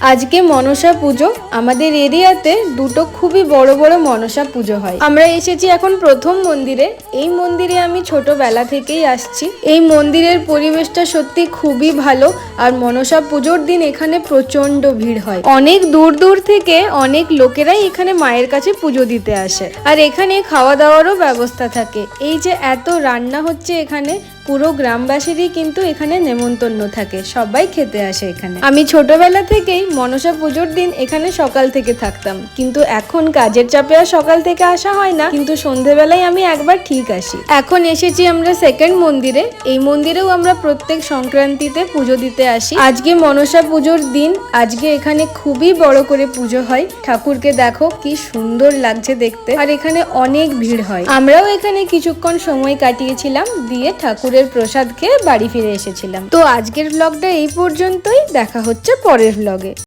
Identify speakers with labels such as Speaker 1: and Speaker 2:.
Speaker 1: আজকে মনসা পুজো। আমাদের এরিয়াতে দুটো খুবই বড় বড় মনসা পুজো হয়। আমরা এসেছি এখন প্রথম মন্দিরে। এই মন্দিরে আমি ছোটবেলা থেকেই আসছি। এই মন্দিরের পরিবেশটা সত্যি খুবই ভালো আর মনসা পুজোর দিন এখানে প্রচণ্ড ভিড় হয়। অনেক দূর দূর থেকে অনেক লোকেরাই এখানে মায়ের কাছে পুজো দিতে আসে। আর এখানে খাওয়া দাওয়ারও ব্যবস্থা থাকে। এই যে এত রান্না হচ্ছে এখানে পুরো গ্রামবাসীরই কিন্তু এখানে নেমন্তন্ন থাকে। সবাই খেতে আসে এখানে। আমি ছোটবেলা থেকেই মনসা পুজোর দিন এখানে সকাল থেকে থাকতাম। কিন্তু এখন কাজের চাপে আর সকাল থেকে আসা হয় না। কিন্তু সন্ধেবেলায় আমি একবার ঠিক আসি। এখন এসেছি আমরা সেকেন্ড মন্দিরে। এই মন্দিরেও আমরা প্রত্যেক সংক্রান্তিতে পুজো দিতে আসি। আজকে মনসা পুজোর দিন। আজকে এখানে খুবই বড় করে পুজো হয়। ঠাকুরকে দেখো, কি সুন্দর লাগছে দেখতে। আর এখানে অনেক ভিড় হয়। আমরাও এখানে কিছুক্ষণ সময় কাটিয়েছিলাম। দিয়ে ঠাকুরের প্রসাদ খেয়ে বাড়ি ফিরে এসেছিলাম। তো আজকের ব্লগটা এই পর্যন্তই। দেখা হচ্ছে পরের ব্লগে